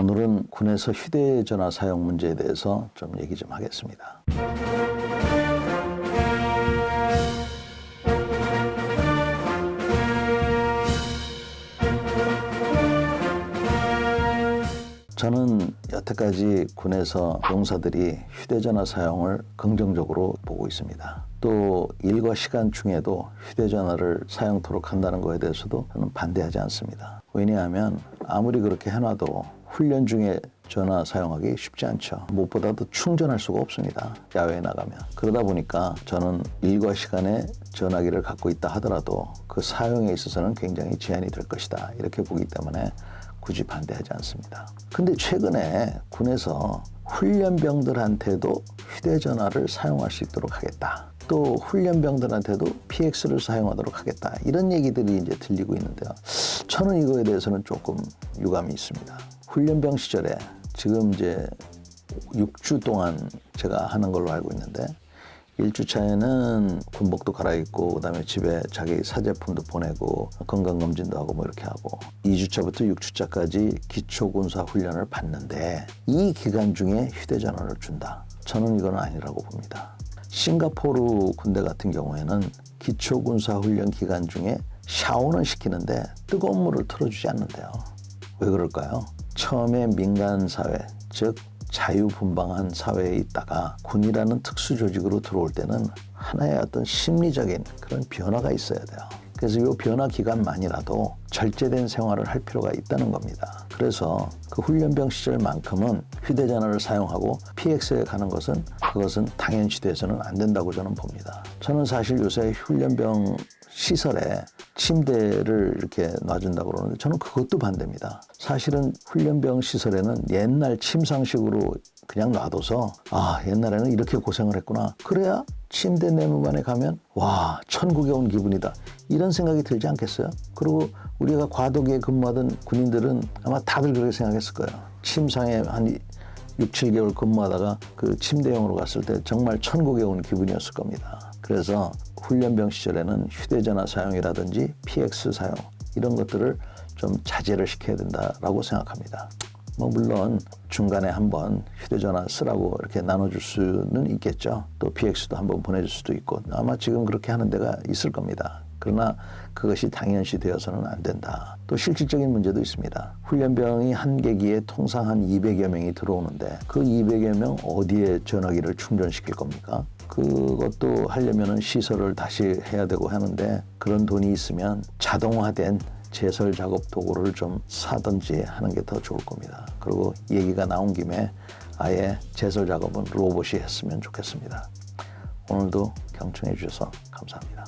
오늘은 군에서 휴대전화 사용 문제에 대해서 좀 얘기 좀 하겠습니다. 저는 여태까지 군에서 용사들이 휴대전화 사용을 긍정적으로 보고 있습니다. 또 일과 시간 중에도 휴대전화를 사용토록 한다는 것에 대해서도 저는 반대하지 않습니다. 왜냐하면 아무리 그렇게 해놔도 훈련 중에 전화 사용하기 쉽지 않죠. 무엇보다도 충전할 수가 없습니다. 야외에 나가면. 그러다 보니까 저는 일과 시간에 전화기를 갖고 있다 하더라도 그 사용에 있어서는 굉장히 제한이 될 것이다. 이렇게 보기 때문에 굳이 반대하지 않습니다. 근데 최근에 군에서 훈련병들한테도 휴대전화를 사용할 수 있도록 하겠다. 또 훈련병들한테도 PX를 사용하도록 하겠다. 이런 얘기들이 이제 들리고 있는데요. 저는 이거에 대해서는 조금 유감이 있습니다. 훈련병 시절에 지금 이제 6주 동안 제가 하는 걸로 알고 있는데 1주차에는 군복도 갈아입고 그다음에 집에 자기 사제품도 보내고 건강검진도 하고 뭐 이렇게 하고 2주차부터 6주차까지 기초군사 훈련을 받는데 이 기간 중에 휴대전화를 준다. 저는 이건 아니라고 봅니다. 싱가포르 군대 같은 경우에는 기초군사 훈련 기간 중에 샤워는 시키는데 뜨거운 물을 틀어주지 않는데요. 왜 그럴까요? 처음에 민간 사회, 즉 자유분방한 사회에 있다가 군이라는 특수 조직으로 들어올 때는 하나의 어떤 심리적인 그런 변화가 있어야 돼요. 그래서 이 변화 기간만이라도 절제된 생활을 할 필요가 있다는 겁니다. 그래서 그 훈련병 시절만큼은 휴대전화를 사용하고 PX에 가는 것은 그것은 당연시 돼서는 안 된다고 저는 봅니다. 저는 사실 요새 훈련병 시설에 침대를 이렇게 놔준다고 그러는데 저는 그것도 반대입니다. 사실은 훈련병 시설에는 옛날 침상식으로 그냥 놔둬서 아 옛날에는 이렇게 고생을 했구나 그래야 침대 내무반에 가면 와 천국에 온 기분이다 이런 생각이 들지 않겠어요? 그리고 우리가 과도기에 근무하던 군인들은 아마 다들 그렇게 생각했을 거예요. 침상에 한 6, 7개월 근무하다가 그 침대형으로 갔을 때 정말 천국에 온 기분이었을 겁니다. 그래서 훈련병 시절에는 휴대전화 사용이라든지 PX 사용 이런 것들을 좀 자제를 시켜야 된다라고 생각합니다. 뭐 물론 중간에 한번 휴대전화 쓰라고 이렇게 나눠줄 수는 있겠죠. 또 PX도 한번 보내줄 수도 있고 아마 지금 그렇게 하는 데가 있을 겁니다. 그러나 그것이 당연시 되어서는 안 된다. 또 실질적인 문제도 있습니다. 훈련병이 한 계기에 통상 한 200여 명이 들어오는데 그 200여 명 어디에 전화기를 충전시킬 겁니까? 그것도 하려면은 시설을 다시 해야 되고 하는데 그런 돈이 있으면 자동화된 제설 작업 도구를 좀 사든지 하는 게 더 좋을 겁니다. 그리고 얘기가 나온 김에 아예 제설 작업은 로봇이 했으면 좋겠습니다. 오늘도 경청해 주셔서 감사합니다.